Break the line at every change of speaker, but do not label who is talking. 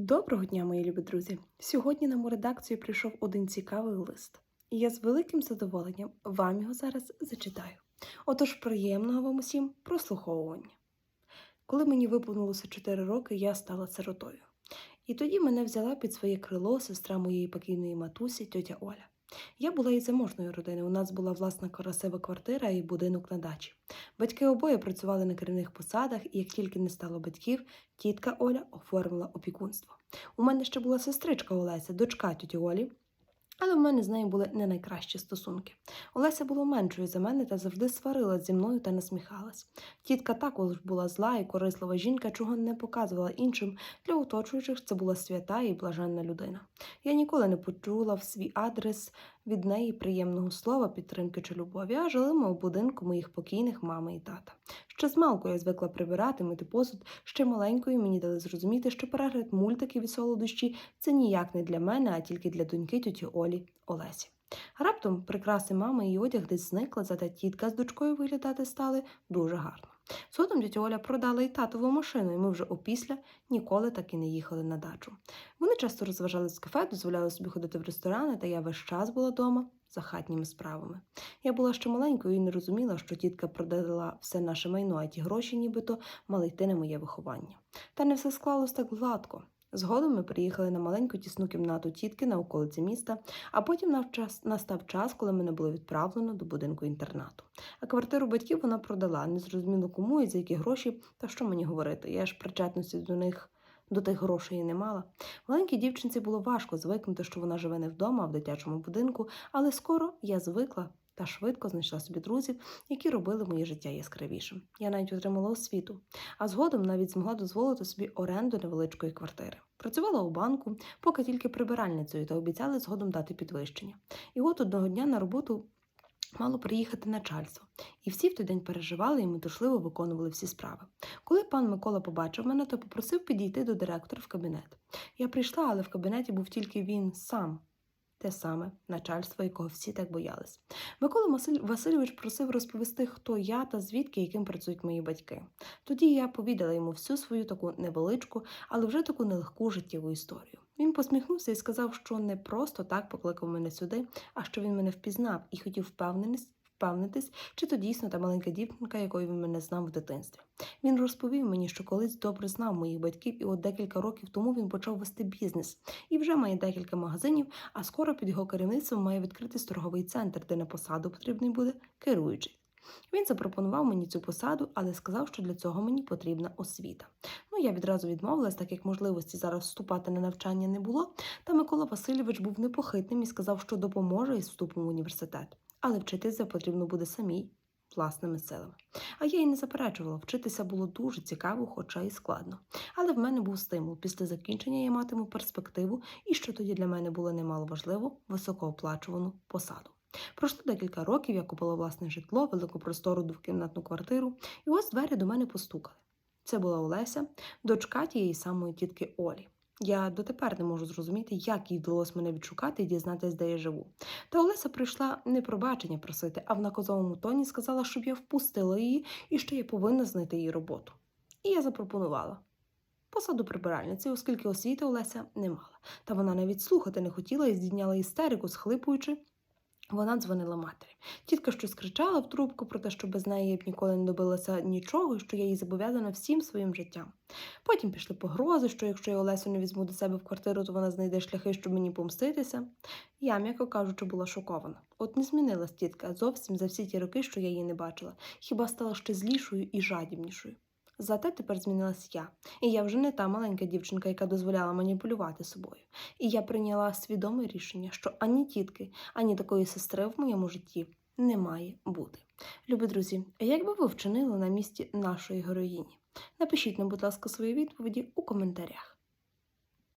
Доброго дня, мої любі друзі! Сьогодні нам у редакцію прийшов один цікавий лист, і я з великим задоволенням вам його зараз зачитаю. Отож, приємного вам усім прослуховування. Коли мені виповнилося 4 роки, я стала сиротою. І тоді мене взяла під своє крило сестра моєї покійної матусі, тьотя Оля. Я була із заможної родини. У нас була власна красива квартира і будинок на дачі. Батьки обоє працювали на керівних посадах, і як тільки не стало батьків, тітка Оля оформила опікунство. У мене ще була сестричка Олеся, дочка тіті Олі, але в мене з нею були не найкращі стосунки. Олеся була меншою за мене та завжди сварилась зі мною та насміхалась. Тітка також була зла і корислива жінка, чого не показувала іншим. Для оточуючих це була свята і блаженна людина. Я ніколи не почула в свій адрес від неї приємного слова, підтримки чи любові, а жили ми у будинку моїх покійних мами і тата. Ще змалку я звикла прибирати, мити посуд, ще маленькою мені дали зрозуміти, що перегляд мультиків і солодощі це ніяк не для мене, а тільки для доньки тьоті Олі Олесі. Раптом прикраси мами і одяг десь зникли, зате тітка з дочкою виглядати стали дуже гарно. Згодом тітя Оля продала і татову машину, і ми вже опісля ніколи так і не їхали на дачу. Вони часто розважались з кафе, дозволяли собі ходити в ресторани, та я весь час була вдома за хатніми справами. Я була ще маленькою і не розуміла, що тітка продала все наше майно, а ті гроші нібито мали йти на моє виховання. Та не все склалось так гладко. Згодом ми приїхали на маленьку тісну кімнату тітки на околиці міста, а потім настав час, коли мене було відправлено до будинку інтернату. А квартиру батьків вона продала, не зрозуміло кому і за які гроші, та що мені говорити. Я ж причетності до них до тих грошей не мала. Маленькій дівчинці було важко звикнути, що вона живе не вдома, а в дитячому будинку, але скоро я звикла та швидко знайшла собі друзів, які робили моє життя яскравішим. Я навіть отримала освіту, а згодом навіть змогла дозволити собі оренду невеличкої квартири. Працювала у банку, поки тільки прибиральницею, та обіцяли згодом дати підвищення. І от одного дня на роботу. Мало приїхати начальство, і всі в той день переживали і метушливо виконували всі справи. Коли пан Микола побачив мене, то попросив підійти до директора в кабінет. Я прийшла, але в кабінеті був тільки він сам, те саме начальство, якого всі так боялись. Микола Василь... Васильович просив розповісти, хто я та звідки яким працюють мої батьки. Тоді я повідала йому всю свою таку невеличку, але вже таку нелегку життєву історію. Він посміхнувся і сказав, що не просто так покликав мене сюди, а що він мене впізнав і хотів впевненість. Впевнитись, чи то дійсно та маленька дівчинка, якою він мене знав в дитинстві. Він розповів мені, що колись добре знав моїх батьків, і от декілька років тому він почав вести бізнес і вже має декілька магазинів, а скоро під його керівництвом має відкритись торговий центр, де на посаду потрібний буде керуючий. Він запропонував мені цю посаду, але сказав, що для цього мені потрібна освіта. Ну, я відразу відмовилась, так як можливості зараз вступати на навчання не було. Та Микола Васильович був непохитним і сказав, що допоможе із вступом в університет. Але вчитися потрібно буде самій власними силами. А я й не заперечувала, вчитися було дуже цікаво, хоча й складно. Але в мене був стимул. Після закінчення я матиму перспективу, і що тоді для мене було немало важливо високооплачувану посаду. Пройшло декілька років, я купила власне житло, велику простору двокімнатну квартиру, і ось двері до мене постукали. Це була Олеся, дочка тієї самої тітки Олі. Я дотепер не можу зрозуміти, як їй вдалося мене відшукати і дізнатися, де я живу. Та Олеся прийшла не пробачення просити, а в наказовому тоні сказала, щоб я впустила її і що я повинна знайти її роботу. І я запропонувала. Посаду прибиральниці, оскільки освіти Олеся не мала. Та вона навіть слухати не хотіла і здійняла істерику, схлипуючи. Вона дзвонила матері. Тітка щось кричала в трубку про те, що без неї я б ніколи не добилася нічого, що я їй зобов'язана всім своїм життям. Потім пішли погрози, що якщо я Олесю не візьму до себе в квартиру, то вона знайде шляхи, щоб мені помститися. Я, м'яко кажучи, була шокована. От не змінилась тітка зовсім за всі ті роки, що я її не бачила, хіба стала ще злішою і жадібнішою. Зате тепер змінилась я, і я вже не та маленька дівчинка, яка дозволяла маніпулювати собою. І я прийняла свідоме рішення, що ані тітки, ані такої сестри в моєму житті не має бути. Любі друзі, як би ви вчинили на місці нашої героїні? Напишіть нам, будь ласка, свої відповіді у коментарях.